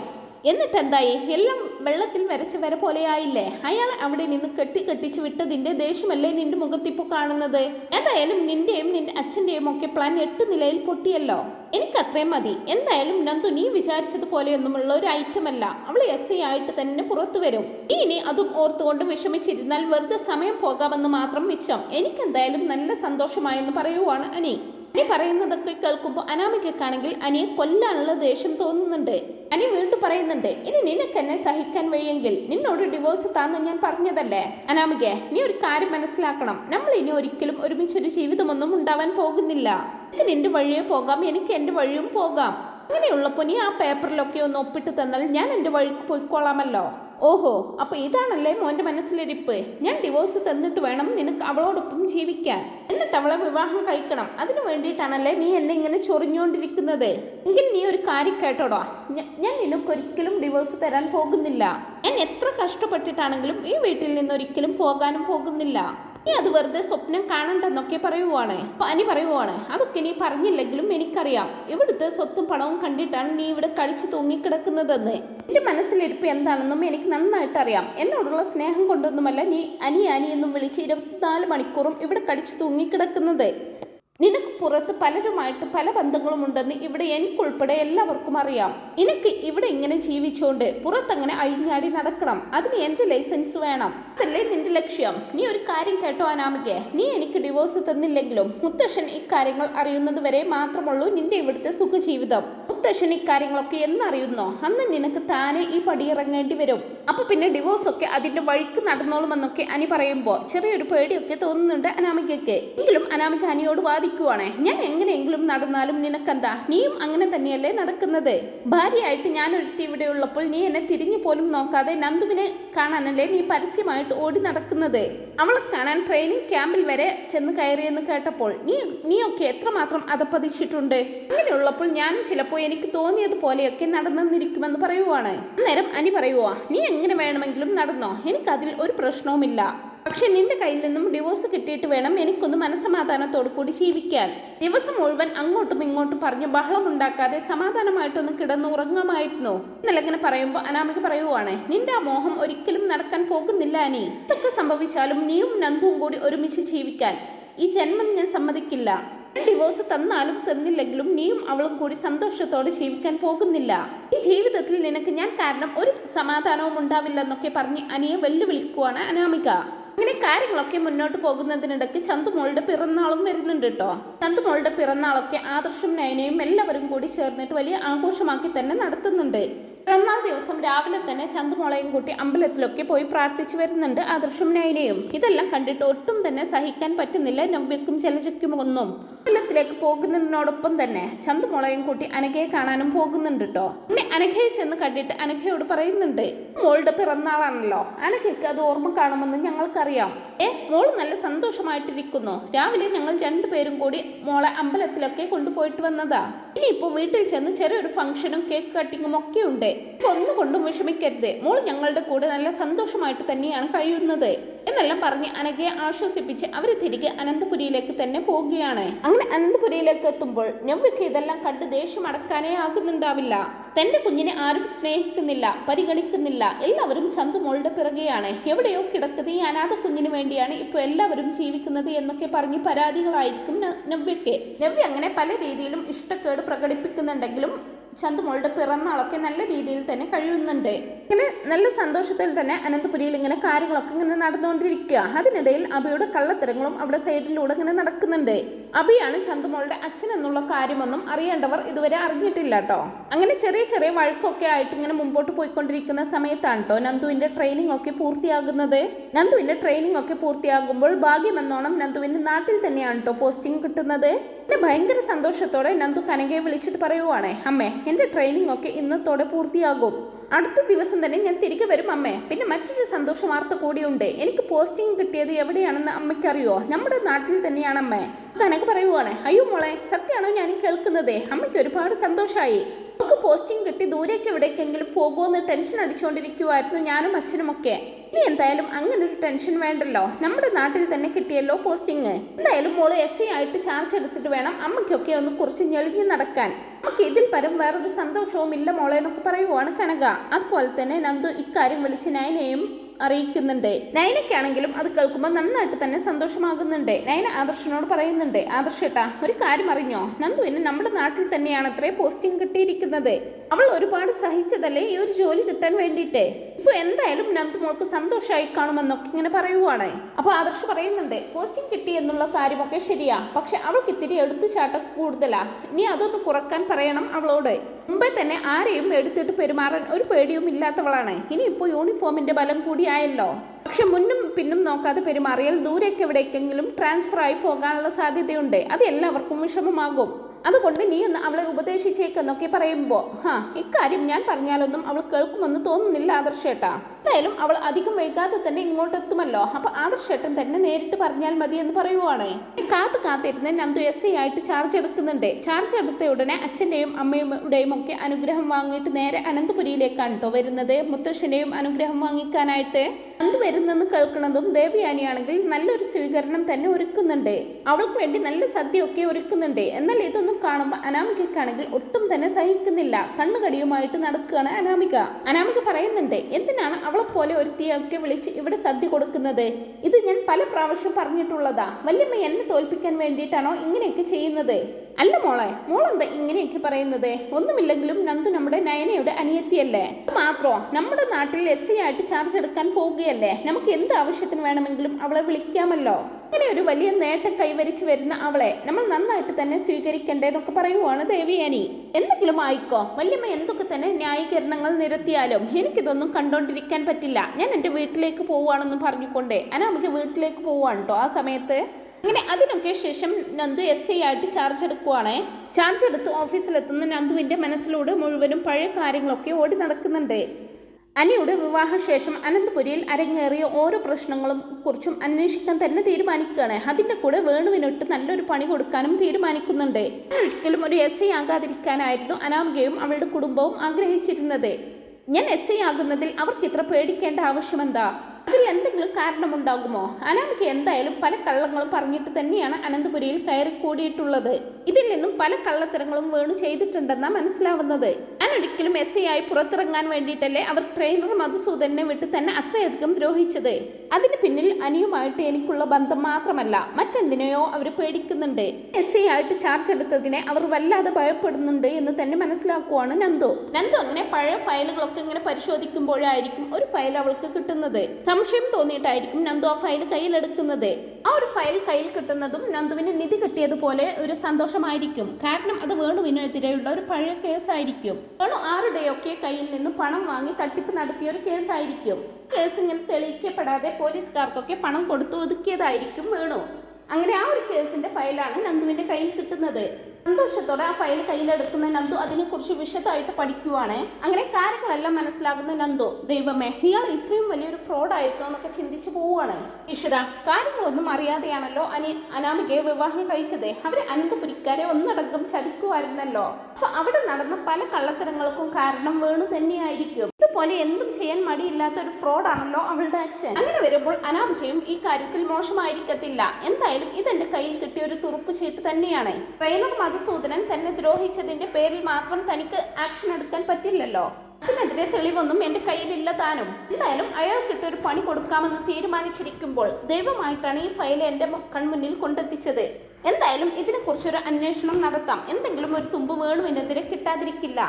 എന്നിട്ട് എന്തായി എല്ലാം വെള്ളത്തിൽ വരച്ച് വര പോലെയായില്ലേ? അയാൾ അവിടെ നിന്ന് കെട്ടി കെട്ടിച്ച് വിട്ടതിന്റെ ദേഷ്യമല്ലേ നിന്റെ മുഖത്തിപ്പോൾ കാണുന്നത്? ഏതായാലും നിന്റെയും നിന്റെ അച്ഛന്റെയും ഒക്കെ പ്ലാൻ എട്ട് നിലയിൽ പൊട്ടിയല്ലോ. എനിക്ക് അത്രയും മതി. എന്തായാലും നന്ദു നീ വിചാരിച്ചതുപോലെയൊന്നുമുള്ള ഒരു ഐറ്റം അല്ല. അവൾ എസ് ഐ ആയിട്ട് തന്നെ പുറത്തു വരും. ഇനി അതും ഓർത്തുകൊണ്ട് വിഷമിച്ചിരുന്നാൽ വെറുതെ സമയം പോകാമെന്ന് മാത്രം മിച്ചം. എനിക്കെന്തായാലും നല്ല സന്തോഷമായെന്ന് പറയുവാണ് അനി. അനി പറയുന്നതൊക്കെ കേൾക്കുമ്പോൾ അനാമികക്കാണെങ്കിൽ അനിയെ കൊല്ലാനുള്ള ദേഷ്യം തോന്നുന്നുണ്ട്. അനി വീണ്ടും പറയുന്നുണ്ട് ഇനി നിനക്ക് എന്നെ സഹിക്കാൻ വയ്യെങ്കിൽ നിന്നോട് ഡിവോഴ്സ് താന്ന് ഞാൻ പറഞ്ഞതല്ലേ? അനാമികെ നീ ഒരു കാര്യം മനസ്സിലാക്കണം. നമ്മൾ ഇനി ഒരിക്കലും ഒരുമിച്ചൊരു ജീവിതമൊന്നും ഉണ്ടാവാൻ പോകുന്നില്ല. എനിക്ക് നിന്റെ വഴിയെ പോകാം എനിക്ക് എന്റെ വഴിയും പോകാം. അങ്ങനെയുള്ളപ്പോൾ നീ ആ പേപ്പറിലൊക്കെ ഒന്ന് ഒപ്പിട്ട് തന്നാൽ ഞാൻ എന്റെ വഴിക്ക് പോയിക്കോളാമല്ലോ. ഓഹോ അപ്പൊ ഇതാണല്ലേ മോന്റെ മനസ്സിലിരിപ്പ്? ഞാൻ ഡിവോഴ്സ് തന്നിട്ട് വേണം നിനക്ക് അവളോടൊപ്പം ജീവിക്കാൻ. എന്നിട്ട് അവളെ വിവാഹം കഴിക്കണം. അതിനു വേണ്ടിയിട്ടാണല്ലേ നീ എന്നെ ഇങ്ങനെ ചൊറിഞ്ഞുകൊണ്ടിരിക്കുന്നത്? എങ്കിൽ നീ ഒരു കാര്യം കേട്ടോടോ. ഞാൻ നിനക്കൊരിക്കലും ഡിവോഴ്സ് തരാൻ പോകുന്നില്ല. ഞാൻ എത്ര കഷ്ടപ്പെട്ടിട്ടാണെങ്കിലും ഈ വീട്ടിൽ നിന്നൊരിക്കലും പോകാനും പോകുന്നില്ല. നീ അത് വെറുതെ സ്വപ്നം കാണണ്ടെന്നൊക്കെ പറയുവാണ്. അനി പറയുവാണ് അതൊക്കെ നീ പറഞ്ഞില്ലെങ്കിലും എനിക്കറിയാം. ഇവിടുത്തെ സ്വത്തും പണവും കണ്ടിട്ടാണ് നീ ഇവിടെ കളിച്ചു തൂങ്ങിക്കിടക്കുന്നതെന്ന്. എന്റെ മനസ്സിലിരിപ്പ് എന്താണെന്നും എനിക്ക് നന്നായിട്ട് അറിയാം എന്നോടുള്ള സ്നേഹം കൊണ്ടൊന്നുമല്ല നീ അനി അനി എന്നും വിളിച്ച് ഇരുപത്തിനാല് മണിക്കൂറും ഇവിടെ കടിച്ചു തൂങ്ങിക്കിടക്കുന്നത്. നിനക്ക് പുറത്ത് പലരുമായിട്ട് പല ബന്ധങ്ങളും ഉണ്ടെന്ന് ഇവിടെ എനിക്കുൾപ്പെടെ എല്ലാവർക്കും അറിയാം. നിനക്ക് ഇവിടെ ഇങ്ങനെ ജീവിച്ചുകൊണ്ട് പുറത്തങ്ങനെ അഴിഞ്ഞാടി നടക്കണം. അതിന് എന്റെ ലൈസൻസ് വേണം. അതല്ലേ നിന്റെ ലക്ഷ്യം? നീ ഒരു കാര്യം കേട്ടോ അനാമികെ. നീ എനിക്ക് ഡിവോഴ്സ് തന്നില്ലെങ്കിലും മുത്തശ്ശൻ ഇക്കാര്യങ്ങൾ അറിയുന്നത് വരെ മാത്രമുള്ളൂ നിന്റെ ഇവിടുത്തെ സുഖജീവിതം. മുത്തശ്ശൻ ഇക്കാര്യങ്ങളൊക്കെ എന്നറിയുന്നോ? അന്ന് നിനക്ക് താനെ ഈ പടിയിറങ്ങേണ്ടി വരും. അപ്പൊ പിന്നെ ഡിവോഴ്സ് ഒക്കെ അതിന്റെ വഴിക്ക് നടന്നോളുമെന്നൊക്കെ അനി പറയുമ്പോൾ ചെറിയൊരു പേടിയൊക്കെ തോന്നുന്നുണ്ട് അനാമികയ്ക്ക്. എങ്കിലും അനാമിക അനിയോട് വാദിക്കുവാണേ ഞാൻ എങ്ങനെയെങ്കിലും നടന്നാലും നിനക്കെന്താ? നീയും അങ്ങനെ തന്നെയല്ലേ നടക്കുന്നത്? ഭാര്യയായിട്ട് ഞാൻ ഒരുത്തി ഇവിടെ ഉള്ളപ്പോൾ നീ എന്നെ തിരിഞ്ഞു പോലും നോക്കാതെ നന്ദുവിനെ കാണാനല്ലേ നീ പരസ്യമായിട്ട് ഓടി നടക്കുന്നത്? അവളെ കാണാൻ ട്രെയിനിങ് ക്യാമ്പിൽ വരെ ചെന്ന് കയറിയെന്ന് കേട്ടപ്പോൾ നീ നീയൊക്കെ എത്രമാത്രം അതപ്പതിച്ചിട്ടുണ്ട് അങ്ങനെയുള്ളപ്പോൾ ഞാനും ചിലപ്പോൾ എനിക്ക് തോന്നിയതുപോലെയൊക്കെ നടന്നെന്നിരിക്കുമെന്ന് പറയുവാണ്. അന്നേരം അനി പറയുവാ നീ എങ്ങനെ വേണമെങ്കിലും നടന്നോ? എനിക്കതിൽ ഒരു പ്രശ്നവുമില്ല. പക്ഷെ നിന്റെ കയ്യിൽ നിന്നും ഡിവോഴ്സ് കിട്ടിയിട്ട് വേണം എനിക്കൊന്ന് മനസ്സമാധാനത്തോടു കൂടി ജീവിക്കാൻ. ദിവസം മുഴുവൻ അങ്ങോട്ടും ഇങ്ങോട്ടും പറഞ്ഞ് ബഹളം ഉണ്ടാക്കാതെ സമാധാനമായിട്ടൊന്ന് കിടന്ന് എന്നല്ലങ്ങനെ പറയുമ്പോൾ അനാമിക പറയുവാണ് നിന്റെ ആ മോഹം ഒരിക്കലും നടക്കാൻ പോകുന്നില്ല അനി. ഇതൊക്കെ സംഭവിച്ചാലും നീയും നന്ദുവും കൂടി ഒരുമിച്ച് ജീവിക്കാൻ. ഈ ജന്മം ഞാൻ സമ്മതിക്കില്ല. ഡിവോഴ്സ് തന്നാലും തന്നില്ലെങ്കിലും നീയും അവളും കൂടി സന്തോഷത്തോടെ ജീവിക്കാൻ പോകുന്നില്ല. ഈ ജീവിതത്തിൽ നിനക്ക് ഞാൻ കാരണം ഒരു സമാധാനവും ഉണ്ടാവില്ലെന്നൊക്കെ പറഞ്ഞ് അനിയെ വെല്ലുവിളിക്കുവാണ് അനാമിക. അങ്ങനെ കാര്യങ്ങളൊക്കെ മുന്നോട്ട് പോകുന്നതിനിടയ്ക്ക് ചന്തുമോളുടെ പിറന്നാളും വരുന്നുണ്ട് കേട്ടോ ചന്തുമോളുടെ പിറന്നാളൊക്കെ ആദർശം നയനയും എല്ലാവരും കൂടി ചേർന്നിട്ട് വലിയ ആഘോഷമാക്കി തന്നെ നടത്തുന്നുണ്ട്. പിറന്നാൾ ദിവസം രാവിലെ തന്നെ ചന്തുമോളയും കൂട്ടി അമ്പലത്തിലൊക്കെ പോയി പ്രാർത്ഥിച്ചു വരുന്നുണ്ട് ആദർശം നയനയും. ഇതെല്ലാം കണ്ടിട്ട് ഒട്ടും തന്നെ സഹിക്കാൻ പറ്റുന്നില്ല നവ്യക്കും ചെലചക്കും ഒന്നും അമ്പലത്തിലേക്ക് പോകുന്നതിനോടൊപ്പം തന്നെ ചന്തുമോളയും കൂട്ടി അനഘയെ കാണാനും പോകുന്നുണ്ട് കേട്ടോ പിന്നെ അനഘയെ ചെന്ന് കണ്ടിട്ട് അനഘയോട് പറയുന്നുണ്ട് മോളുടെ പിറന്നാളാണല്ലോ. അനഘയ്ക്ക് അത് ഓർമ്മ കാണുമെന്ന് ഞങ്ങൾക്കറിയാം. ഏ മോൾ നല്ല സന്തോഷമായിട്ടിരിക്കുന്നു. രാവിലെ ഞങ്ങൾ രണ്ടുപേരും കൂടി മോളെ അമ്പലത്തിലൊക്കെ കൊണ്ടുപോയിട്ട് വന്നതാ. ഇനിയിപ്പോ വീട്ടിൽ ചെന്ന് ചെറിയൊരു ഫംഗ്ഷനും കേക്ക് കട്ടിങ്ങും ഒക്കെ ഉണ്ട്. ഒന്നുകൊണ്ടും വിഷമിക്കരുത്. മോൾ ഞങ്ങളുടെ കൂടെ നല്ല സന്തോഷമായിട്ട് തന്നെയാണ് കഴിയുന്നത്. എന്നെല്ലാം പറഞ്ഞ് അനഘയെ ആശ്വസിപ്പിച്ച് അവർ തിരികെ അനന്തപുരിയിലേക്ക് തന്നെ പോവുകയാണ്. അങ്ങനെ അനന്തപുരിയിലേക്ക് എത്തുമ്പോൾ നവ്യക്ക് ഇതെല്ലാം കണ്ട് ദേഷ്യം അടക്കാനേ ആകുന്നുണ്ടാവില്ല. തന്റെ കുഞ്ഞിനെ ആരും സ്നേഹിക്കുന്നില്ല പരിഗണിക്കുന്നില്ല. എല്ലാവരും ചന്തു മോളുടെ പിറകെയാണ്. എവിടെയോ കിടക്കുന്ന ഈ അനാഥ കുഞ്ഞിന് വേണ്ടിയാണ് ഇപ്പോൾ എല്ലാവരും ജീവിക്കുന്നത് എന്നൊക്കെ പറഞ്ഞ് പരാതികളായിരിക്കും നവ്യക്ക് നവ്യ അങ്ങനെ പല രീതിയിലും ഇഷ്ടക്കേട് പ്രകടിപ്പിക്കുന്നുണ്ടെങ്കിലും ചന്തുമോളുടെ പിറന്നാളൊക്കെ നല്ല രീതിയിൽ തന്നെ കഴിയുന്നുണ്ട്. ഇങ്ങനെ നല്ല സന്തോഷത്തിൽ തന്നെ അനന്തപുരിയിൽ ഇങ്ങനെ കാര്യങ്ങളൊക്കെ ഇങ്ങനെ നടന്നുകൊണ്ടിരിക്കുക. അതിനിടയിൽ അബിയുടെ കള്ളത്തരങ്ങളും അവിടെ സൈഡിലൂടെ ഇങ്ങനെ നടക്കുന്നുണ്ട്. അബിയാണ് ചന്തുമോളുടെ അച്ഛൻ എന്നുള്ള കാര്യമൊന്നും അറിയേണ്ടവർ ഇതുവരെ അറിഞ്ഞിട്ടില്ല കേട്ടോ അങ്ങനെ ചെറിയ ചെറിയ വഴക്കൊക്കെ ആയിട്ട് ഇങ്ങനെ മുമ്പോട്ട് പോയിക്കൊണ്ടിരിക്കുന്ന സമയത്താണ് കേട്ടോ നന്ദുവിന്റെ ട്രെയിനിങ് ഒക്കെ പൂർത്തിയാകുന്നത്. നന്ദുവിന്റെ ട്രെയിനിങ് ഒക്കെ പൂർത്തിയാകുമ്പോൾ ഭാഗ്യമെന്നോണം നന്ദുവിന് നാട്ടിൽ തന്നെയാണ് കേട്ടോ പോസ്റ്റിംഗ് കിട്ടുന്നത്. പിന്നെ ഭയങ്കര സന്തോഷത്തോടെ നന്ദു കനകയെ വിളിച്ചിട്ട് പറയുവാണ് അമ്മേ എന്റെ ട്രെയിനിങ് ഒക്കെ ഇന്നത്തോടെ പൂർത്തിയാകും. അടുത്ത ദിവസം തന്നെ ഞാൻ തിരികെ വരും അമ്മേ. പിന്നെ മറ്റൊരു സന്തോഷ വാർത്ത കൂടിയുണ്ട്. എനിക്ക് പോസ്റ്റിംഗ് കിട്ടിയത് എവിടെയാണെന്ന് അമ്മയ്ക്കറിയോ? നമ്മുടെ നാട്ടിൽ തന്നെയാണ് അമ്മേ കനക പറയുവാണ് അയ്യോ മോളെ സത്യമാണോ ഞാൻ കേൾക്കുന്നത്? അമ്മയ്ക്ക് ഒരുപാട് സന്തോഷമായി നമുക്ക് പോസ്റ്റിംഗ് കിട്ടി ദൂരേക്ക് എവിടേക്കെങ്കിലും പോകുമെന്ന് ടെൻഷൻ അടിച്ചുകൊണ്ടിരിക്കുമായിരുന്നു ഞാനും അച്ഛനുമൊക്കെ. ഇനി എന്തായാലും അങ്ങനെ ഒരു ടെൻഷൻ വേണ്ടല്ലോ. നമ്മുടെ നാട്ടിൽ തന്നെ കിട്ടിയല്ലോ പോസ്റ്റിംഗ്. എന്തായാലും മോൾ എസ് സി ആയിട്ട് ചാർജ് എടുത്തിട്ട് വേണം അമ്മയ്ക്കൊക്കെ ഒന്ന് കുറച്ച് ഞെളിഞ്ഞ് നടക്കാൻ. നമുക്ക് ഇതിൽ പരം വേറൊരു സന്തോഷവും ഇല്ല മോളെ എന്നൊക്കെ പറയുവാണ് കനക. അതുപോലെ തന്നെ നന്ദു ഇക്കാര്യം വിളിച്ച് നയനയും അറിയിക്കുന്നുണ്ട്. നയനയ്ക്കാണെങ്കിലും അത് കേൾക്കുമ്പോൾ നന്നായിട്ട് തന്നെ സന്തോഷമാകുന്നുണ്ട്. നയന ആദർശനോട് പറയുന്നുണ്ട്. ആദർശേട്ടാ ഒരു കാര്യം അറിഞ്ഞോ? നന്ദുവിന് നമ്മുടെ നാട്ടിൽ തന്നെയാണ് അത്രേ പോസ്റ്റിംഗ് കിട്ടിയിരിക്കുന്നത്. അവൾ ഒരുപാട് സഹിച്ചതല്ലേ ഈ ഒരു ജോലി കിട്ടാൻ വേണ്ടിയിട്ട്? ഇപ്പൊ എന്തായാലും നന്ദു മോൾക്ക് സന്തോഷമായി കാണുമെന്നൊക്കെ ഇങ്ങനെ പറയുവാണ്. അപ്പൊ ആദർശ് പറയുന്നുണ്ട് പോസ്റ്റിംഗ് കിട്ടി എന്നുള്ള കാര്യമൊക്കെ ശരിയാ പക്ഷെ അവൾക്ക് ഇത്തിരി എടുത്തു ചാട്ടം കൂടുതലാ. ഇനി അതൊന്ന് കുറയ്ക്കാൻ പറയണം അവളോട്. മുമ്പേ തന്നെ ആരെയും എടുത്തിട്ട് പെരുമാറാൻ ഒരു പേടിയും ഇല്ലാത്തവളാണ്. ഇനിയിപ്പോൾ യൂണിഫോമിന്റെ ബലം കൂടിയായല്ലോ പക്ഷെ മുന്നും പിന്നും നോക്കാതെ പെരുമാറിയാൽ ദൂരേക്ക് എവിടേക്കെങ്കിലും ട്രാൻസ്ഫർ ആയി പോകാനുള്ള സാധ്യതയുണ്ട്. അത് എല്ലാവർക്കും വിഷമമാകും. അതുകൊണ്ട് നീ ഒന്ന് അവളെ ഉപദേശിച്ചേക്കെന്നൊക്കെ പറയുമ്പോൾ ഹാ ഇക്കാര്യം ഞാൻ പറഞ്ഞാലൊന്നും അവൾ കേൾക്കുമെന്ന് തോന്നുന്നില്ല ആദർശേട്ടാ. എന്തായാലും അവൾ അധികം വൈകാതെ തന്നെ ഇങ്ങോട്ട് എത്തുമല്ലോ അപ്പൊ ആദർശേട്ടൻ തന്നെ നേരിട്ട് പറഞ്ഞാൽ മതി എന്ന് പറയുവാണ്. കാത്ത് കാത്തിരുന്ന് നന്ദു എസ് ആയിട്ട് ചാർജ് എടുക്കുന്നുണ്ട്. ചാർജ് എടുത്ത ഉടനെ അച്ഛന്റെയും അമ്മയുടെയും ഒക്കെ അനുഗ്രഹം വാങ്ങിയിട്ട് നേരെ അനന്തപുരിയിലേക്കാണ് കേട്ടോ വരുന്നത്. മുത്തശ്ശന്റെയും അനുഗ്രഹം വാങ്ങിക്കാനായിട്ട് നന്ദു വരുന്നെന്ന് കേൾക്കുന്നതും ദേവിയാനിയാണെങ്കിൽ നല്ലൊരു സ്വീകരണം തന്നെ ഒരുക്കുന്നുണ്ട്. അവൾക്ക് വേണ്ടി നല്ല സദ്യ ഒക്കെ ഒരുക്കുന്നുണ്ട്. എന്നാൽ ഇതൊന്നും കാണുമ്പോൾ അനാമികക്കാണെങ്കിൽ ഒട്ടും തന്നെ സഹിക്കുന്നില്ല. കണ്ണുകടിയുമായിട്ട് നടക്കുകയാണ് അനാമിക. അനാമിക പറയുന്നുണ്ട് എന്തിനാണ് അവളെ പോലെ ഒരുത്തിയൊക്കെ വിളിച്ച് ഇവിടെ സദ്യ കൊടുക്കുന്നത്? ഇത് ഞാൻ പല പ്രാവശ്യം പറഞ്ഞിട്ടുള്ളതാ. വല്യമ്മ എന്നെ തോൽപ്പിക്കാൻ വേണ്ടിയിട്ടാണോ ഇങ്ങനെയൊക്കെ ചെയ്യുന്നത്? അല്ല മോളെ മോളെന്താ ഇങ്ങനെയൊക്കെ പറയുന്നത്? ഒന്നുമില്ലെങ്കിലും നന്ദു നമ്മുടെ നയനയുടെ അനിയത്തിയല്ലേ? മാത്രോ നമ്മുടെ നാട്ടിൽ എസ് ആയിട്ട് ചാർജ് എടുക്കാൻ പോവുകയല്ലേ നമുക്ക് എന്ത് ആവശ്യത്തിന് വേണമെങ്കിലും അവളെ വിളിക്കാമല്ലോ? ഇങ്ങനെ ഒരു വലിയ നേട്ടം കൈവരിച്ചു വരുന്ന അവളെ നമ്മൾ നന്നായിട്ട് തന്നെ സ്വീകരിക്കണ്ടേ എന്നൊക്കെ പറയുവാണ് ദേവിയാനി എന്തെങ്കിലും ആയിക്കോ? വല്യമ്മ എന്തൊക്കെ തന്നെ ന്യായീകരണങ്ങൾ നിരത്തിയാലും എനിക്കിതൊന്നും കണ്ടോണ്ടിരിക്കാൻ പറ്റില്ല. ഞാൻ എന്റെ വീട്ടിലേക്ക് പോവുകയാണെന്ന് പറഞ്ഞുകൊണ്ട് അനാമിക വീട്ടിലേക്ക് പോവാണ് കേട്ടോ ആ സമയത്ത്. അങ്ങനെ അതിനൊക്കെ ശേഷം നന്ദു എസ് ഐ ആയിട്ട് ചാർജ് എടുക്കുവാണ്. ചാർജ് എടുത്ത് ഓഫീസിലെത്തുന്ന നന്ദുവിന്റെ മനസ്സിലൂടെ മുഴുവനും പഴയ കാര്യങ്ങളൊക്കെ ഓടി നടക്കുന്നുണ്ട്. അനിയുടെ വിവാഹശേഷം അനന്തപുരിയിൽ അരങ്ങേറിയ ഓരോ പ്രശ്നങ്ങളും കുറിച്ചും അന്വേഷിക്കാൻ തന്നെ തീരുമാനിക്കുകയാണ്. അതിന്റെ കൂടെ വേണുവിനൊട്ട് നല്ലൊരു പണി കൊടുക്കാനും തീരുമാനിക്കുന്നുണ്ട്. ഒരിക്കലും ഒരു എസ് ഐ ആകാതിരിക്കാനായിരുന്നു അനാമികയും അവളുടെ കുടുംബവും ആഗ്രഹിച്ചിരുന്നത്. ഞാൻ എസ് ഐ ആകുന്നതിൽ അവർക്ക് ഇത്ര പേടിക്കേണ്ട ആവശ്യമെന്താ? അതിൽ എന്തെങ്കിലും കാരണമുണ്ടാകുമോ? അനാമിക എന്തായാലും പല കള്ളങ്ങളും പറഞ്ഞിട്ട് തന്നെയാണ് അനന്തപുരിയിൽ കയറി കൂടിയിട്ടുള്ളത് ഇതിൽ നിന്നും പല കള്ളത്തരങ്ങളും വേണു ചെയ്തിട്ടുണ്ടെന്നാണ് മനസ്സിലാവുന്നത്. ഞാൻ ഒരിക്കലും എസ് ആയി പുറത്തിറങ്ങാൻ വേണ്ടിയിട്ടല്ലേ അവർ ട്രെയിനർ മധുസൂദനെ വിട്ട് തന്നെ അത്രയധികം ദ്രോഹിച്ചത്. അതിന് പിന്നിൽ അനിയുമായിട്ട് എനിക്കുള്ള ബന്ധം മാത്രമല്ല മറ്റെന്തിനെയോ അവർ പേടിക്കുന്നുണ്ട്. എസ് ആയിട്ട് ചാർജ് എടുത്തതിനെ അവർ വല്ലാതെ ഭയപ്പെടുന്നുണ്ട് എന്ന് തന്നെ മനസ്സിലാക്കുവാണ് നന്ദു. നന്ദു അങ്ങനെ പഴയ ഫയലുകളൊക്കെ ഇങ്ങനെ പരിശോധിക്കുമ്പോഴായിരിക്കും ഒരു ഫയൽ അവൾക്ക് കിട്ടുന്നത്. സംശയം തോന്നിയിട്ടായിരിക്കും നന്ദു ആ ഫയൽ കയ്യിലെടുക്കുന്നത് ആ ഒരു ഫയൽ കയ്യിൽ കിട്ടുന്നതും നന്ദുവിന് നിധി കിട്ടിയതുപോലെ ഒരു സന്തോഷമായിരിക്കും. കാരണം അത് വേണുവിനെതിരെയുള്ള ഒരു പഴയ കേസായിരിക്കും. വേണു ആരുടെയൊക്കെ കയ്യിൽ നിന്ന് പണം വാങ്ങി തട്ടിപ്പ് നടത്തിയ ഒരു കേസായിരിക്കും. കേസ് ഇങ്ങനെ തെളിയിക്കപ്പെടാതെ പോലീസുകാർക്കൊക്കെ പണം കൊടുത്തു ഒതുക്കിയതായിരിക്കും വേണു. അങ്ങനെ ആ ഒരു കേസിന്റെ ഫയലാണ് നന്ദുവിന്റെ കയ്യിൽ കിട്ടുന്നത്. സന്തോഷത്തോടെ ആ ഫയൽ കയ്യിലെടുക്കുന്ന നന്ദു അതിനെക്കുറിച്ച് വിശദമായിട്ട് പഠിക്കുവാണ്. അങ്ങനെ കാര്യങ്ങളെല്ലാം മനസ്സിലാകുന്ന നന്ദു ദൈവമേ ഇയാൾ ഇത്രയും വലിയൊരു ഫ്രോഡ് ആയിരുന്നോ എന്നൊക്കെ ചിന്തിച്ചു പോവുകയാണ് ഈശ്വര കാര്യങ്ങളൊന്നും അറിയാതെയാണല്ലോ അനി അനാമികയെ വിവാഹം കഴിച്ചത്. അവരെ അനന്തപുരിക്കാരെ ഒന്നടങ്കം ചതിക്കുമായിരുന്നല്ലോ അപ്പൊ അവിടെ നടന്ന പല കള്ളത്തരങ്ങൾക്കും കാരണം വേണു തന്നെയായിരിക്കും. ഇതുപോലെ എന്തും ചെയ്യാൻ മടിയില്ലാത്ത ഒരു ഫ്രോഡാണല്ലോ അവളുടെ അച്ഛൻ. അങ്ങനെ വരുമ്പോൾ അനാമികയും ഈ കാര്യത്തിൽ മോശമായിരിക്കത്തില്ല. എന്തായാലും ഇതെന്റെ കയ്യിൽ കിട്ടിയ ഒരു തുറുപ്പ് ചീട്ട് തന്നെയാണ്. ട്രെയിനർ മധുസൂദനൻ തന്നെ ദ്രോഹിച്ചതിന്റെ പേരിൽ മാത്രം തനിക്ക് ആക്ഷൻ എടുക്കാൻ പറ്റില്ലല്ലോ. അതിനെതിരെ തെളിവൊന്നും എന്റെ കയ്യിലില്ല താനും. എന്തായാലും അയാൾക്കിട്ട് ഒരു പണി കൊടുക്കാമെന്ന് തീരുമാനിച്ചിരിക്കുമ്പോൾ ദൈവമായിട്ടാണ് ഈ ഫയൽ എന്റെ കൺമുന്നിൽ കൊണ്ടെത്തിച്ചത്. എന്തായാലും ഇതിനെക്കുറിച്ചൊരു അന്വേഷണം നടത്താം. എന്തെങ്കിലും ഒരു തുമ്പ് വേണുവിനെതിരെ കിട്ടാതിരിക്കില്ല.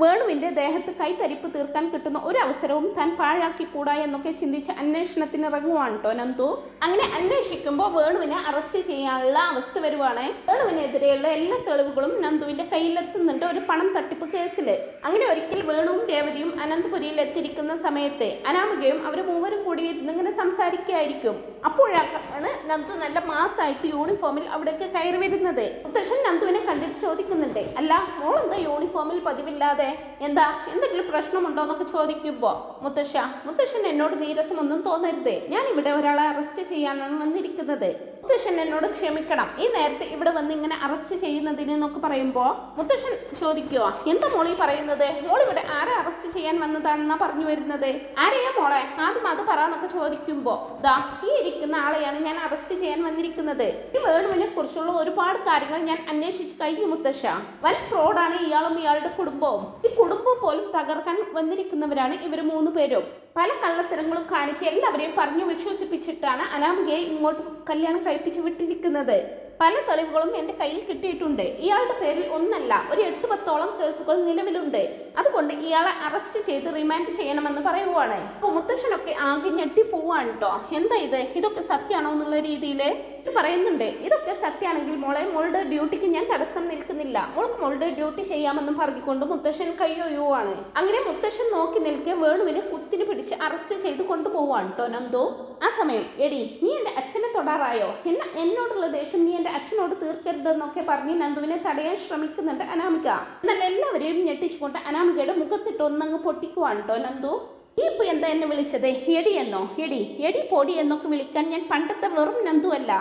വേണുവിന്റെ ദേഹത്ത് കൈത്തരിപ്പ് തീർക്കാൻ കിട്ടുന്ന ഒരു അവസരവും താൻ പാഴാക്കിക്കൂടാ എന്നൊക്കെ ചിന്തിച്ച് അന്വേഷണത്തിന് ഇറങ്ങുവാണ് കേട്ടോ നന്ദു. അങ്ങനെ അന്വേഷിക്കുമ്പോൾ വേണുവിനെ അറസ്റ്റ് ചെയ്യാനുള്ള അവസ്ഥ വരുവാണ്. വേണുവിനെതിരെയുള്ള എല്ലാ തെളിവുകളും നന്ദുവിന്റെ കയ്യിലെത്തുന്നുണ്ട് ഒരു പണം തട്ടിപ്പ് കേസിൽ അങ്ങനെ ഒരിക്കൽ വേണുവും രേവതിയും അനന്തപുരിയിൽ എത്തിയിരിക്കുന്ന സമയത്ത് അനാമികയും അവർ മൂവരും കൂടി ഇരുന്ന് ഇങ്ങനെ സംസാരിക്കുകയായിരിക്കും അപ്പോഴാണ് നന്ദു നല്ല മാസമായിട്ട് യൂണിഫോമിൽ അവിടേക്ക് കയറി വരുന്നത്. മുത്തശ്ശൻ നന്ദുവിനെ കണ്ടിട്ട് ചോദിക്കുന്നുണ്ട് അല്ല മോളെന്താ യൂണിഫോമിൽ പതിവില്ലാതെ മിണ്ടാത്തതേ എന്താ? എന്തെങ്കിലും പ്രശ്നമുണ്ടോ എന്നൊക്കെ ചോദിക്കുമ്പോൾ മുത്തശ്ശ മുത്തശ്ശൻ എന്നോട് നീരസമൊന്നും തോന്നരുത്. ഞാൻ ഇവിടെ ഒരാളെ അറസ്റ്റ് ചെയ്യാനാണ് വന്നിരിക്കുന്നത്. മുത്തശ്ശൻ എന്നോട് ക്ഷമിക്കണം. ഈ നേരത്തെ ഇവിടെ വന്ന് ഇങ്ങനെ അറസ്റ്റ് ചെയ്യുന്നതിന് എന്നൊക്കെ പറയുമ്പോൾ മുത്തശ്ശൻ ചോദിക്കുക എന്താ മോളി പറയുന്നത്? മോൾ ഇവിടെ ആരെ അറസ്റ്റ് ചെയ്യാൻ വന്നതാണെന്നാ പറഞ്ഞു വരുന്നത്? ആരെയാ മോളെ? ആദ്യം അത് പറയാന്നൊക്കെ ചോദിക്കുമ്പോൾ ദാ ഈ ഇരിക്കുന്ന ആളെയാണ് ഞാൻ അറസ്റ്റ് ചെയ്യാൻ വന്നിരിക്കുന്നത്. ഈ വേണുവിനെ കുറിച്ചുള്ള ഒരുപാട് കാര്യങ്ങൾ ഞാൻ അന്വേഷിച്ച് കഴിഞ്ഞു മുത്തശ്ശ. വൻ ഫ്രോഡാണ് ഇയാളും ഇയാളുടെ കുടുംബവും. ഈ കുടുംബം പോലും തകർക്കാൻ വന്നിരിക്കുന്നവരാണ് ഇവർ മൂന്ന് പേരും. പല കള്ളത്തരങ്ങളും കാണിച്ച് എല്ലാവരെയും പറഞ്ഞു വിശ്വസിപ്പിച്ചിട്ടാണ് അനാമികയെ ഇങ്ങോട്ട് കല്യാണം കഴിപ്പിച്ച് വിട്ടിരിക്കുന്നത്. പല തെളിവുകളും എന്റെ കയ്യിൽ കിട്ടിയിട്ടുണ്ട്. ഇയാളുടെ പേരിൽ ഒന്നല്ല ഒരു എട്ട് പത്തോളം കേസുകൾ നിലവിലുണ്ട്. അതുകൊണ്ട് ഇയാളെ അറസ്റ്റ് ചെയ്ത് റിമാൻഡ് ചെയ്യണമെന്ന് പറയുവാണ്. അപ്പോൾ മുത്തശ്ശനൊക്കെ ആകെ ഞെട്ടി പോവാണ് കേട്ടോ എന്താ ഇത്? ഇതൊക്കെ സത്യമാണോ എന്നുള്ള രീതിയിൽ പറയുന്നുണ്ട്. ഇതൊക്കെ സത്യമാണെങ്കിൽ മോളെ മോളുടെ ഡ്യൂട്ടിക്ക് ഞാൻ തടസ്സം നിൽക്കുന്നില്ല. മോൾക്ക് മോളുടെ ഡ്യൂട്ടി ചെയ്യാമെന്നും പറഞ്ഞുകൊണ്ട് മുത്തശ്ശൻ കയ്യൊയ്യുവാണ് അങ്ങനെ മുത്തശ്ശൻ നോക്കി നിൽക്കെ വേണുവിനെ കുത്തിന് പിടിച്ച് അറസ്റ്റ് ചെയ്ത് കൊണ്ടുപോവാണ് കേട്ടോ ആ സമയം എടി നീ എന്റെ അച്ഛനെ തൊടാറായോ? എന്നാ എന്നോടുള്ള ദേഷ്യം നീ എന്റെ അച്ഛനോട് തീർക്കരുതെന്നൊക്കെ പറഞ്ഞ് നന്ദുവിനെ തടയാൻ ശ്രമിക്കുന്നുണ്ട് അനാമിക. എന്നാൽ എല്ലാവരെയും ഞെട്ടിച്ചുകൊണ്ട് അനാമികയുടെ മുഖത്തിട്ട് ഒന്നങ്ങ് പൊട്ടിക്കുവാണ് കേട്ടോ നീ ഇപ്പൊ എന്താ എന്നെ വിളിച്ചത്? എടി എന്നോ? എടി എടി പൊടി എന്നൊക്കെ വിളിക്കാൻ ഞാൻ പണ്ടത്തെ വെറും നന്ദു അല്ല.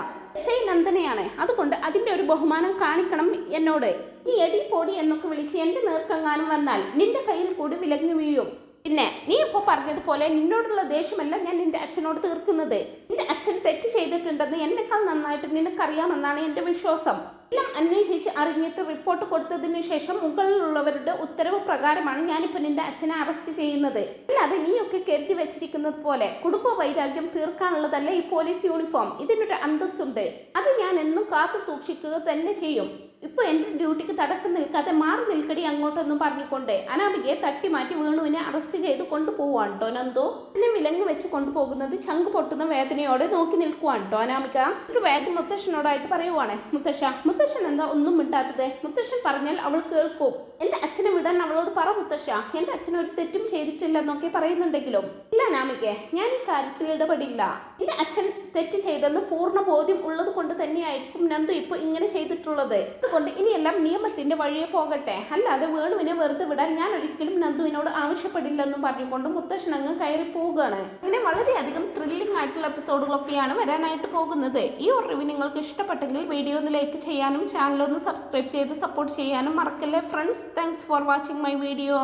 നന്ദനയാണ്. അതുകൊണ്ട് അതിന്റെ ഒരു ബഹുമാനം കാണിക്കണം എന്നോട്. നീ എടി പൊടി എന്നൊക്കെ വിളിച്ച് എന്റെ നേർക്കെങ്ങാനും വന്നാൽ നിന്റെ കയ്യിൽ കൂടി വിലങ്ങി വീഴും. പിന്നെ നീ ഇപ്പോൾ പറഞ്ഞതുപോലെ നിന്നോടുള്ള ദേഷ്യമല്ല ഞാൻ നിന്റെ അച്ഛനോട് തീർക്കുന്നത്. നിന്റെ അച്ഛൻ തെറ്റ് ചെയ്തിട്ടുണ്ടെന്ന് എന്നെക്കാൾ നന്നായിട്ട് നിനക്കറിയാമെന്നാണ് എന്റെ വിശ്വാസം. എല്ലാം അന്വേഷിച്ച് അറിഞ്ഞിട്ട് റിപ്പോർട്ട് കൊടുത്തതിന് ശേഷം മുകളിലുള്ളവരുടെ ഉത്തരവ് പ്രകാരമാണ് ഞാനിപ്പോൾ നിന്റെ അച്ഛനെ അറസ്റ്റ് ചെയ്യുന്നത്. അല്ലാതെ നീയൊക്കെ കരുതി വെച്ചിരിക്കുന്നത് പോലെ കുടുംബ വൈരാഗ്യം തീർക്കാനുള്ളതല്ല ഈ പോലീസ് യൂണിഫോം ഇതിനൊരു അന്തസ്സുണ്ട്. അത് ഞാൻ എന്നും കാത്തു സൂക്ഷിക്കുക തന്നെ ചെയ്യും. ഇപ്പൊ എന്റെ ഡ്യൂട്ടിക്ക് തടസ്സം നിൽക്കാതെ മാറി നിൽക്കടി അങ്ങോട്ടൊന്നും പറഞ്ഞുകൊണ്ട് അനാമികയെ തട്ടി മാറ്റി വേണുവിനെ അറസ്റ്റ് ചെയ്ത് കൊണ്ടുപോവാണ് കേട്ടോ നന്ദു. ഇതിനെ വിലങ്ങ് വെച്ച് കൊണ്ടുപോകുന്നത് ചങ്ക് പൊട്ടുന്ന വേദനയോടെ നോക്കി നിൽക്കുവാണ് കേട്ടോ അനാമിക. ഒരു വേഗം മുത്തശ്ശനോടായിട്ട് പറയുവാണ്. മുത്തശ്ശ മുത്തശ്ശൻ എന്താ ഒന്നും മിണ്ടാത്തത്? മുത്തശ്ശൻ പറഞ്ഞാൽ അവൾ കേൾക്കും. എന്റെ അച്ഛനെ വിടാൻ അവളോട് പറ മുത്തശ്ശ. എന്റെ അച്ഛനൊരു തെറ്റും ചെയ്തിട്ടില്ല എന്നൊക്കെ പറയുന്നുണ്ടെങ്കിലും. ഇല്ല അനാമികെ ഞാൻ ഈ കാര്യത്തിൽ ഇടപെടില്ല. എന്റെ അച്ഛൻ തെറ്റ് ചെയ്തെന്ന് പൂർണ ബോധ്യം ഉള്ളത് കൊണ്ട് തന്നെയായിരിക്കും നന്ദു ഇപ്പൊ ഇങ്ങനെ ചെയ്തിട്ടുള്ളത്. അതുകൊണ്ട് ഇനിയെല്ലാം നിയമത്തിന്റെ വഴിയെ പോകട്ടെ. അല്ലാതെ വേണുവിനെ വെറുതെ വിടാൻ ഞാൻ ഒരിക്കലും നന്ദുവിനോട് ആവശ്യപ്പെടില്ലെന്നും പറഞ്ഞുകൊണ്ട് മുത്തശ്ശൻ അങ്ങ് കയറി പോവുകയാണ്. ഇങ്ങനെ വളരെയധികം ത്രില്ലിംഗ് ആയിട്ടുള്ള എപ്പിസോഡുകളൊക്കെയാണ് വരാനായിട്ട് പോകുന്നത്. ഈ റിവ്യൂ നിങ്ങൾക്ക് ഇഷ്ടപ്പെട്ടെങ്കിൽ വീഡിയോ ഒന്ന് ലൈക്ക് ചെയ്യാനും ചാനൽ ഒന്ന് സബ്സ്ക്രൈബ് ചെയ്ത് സപ്പോർട്ട് ചെയ്യാനും മറക്കല്ലേ friends thanks for watching my video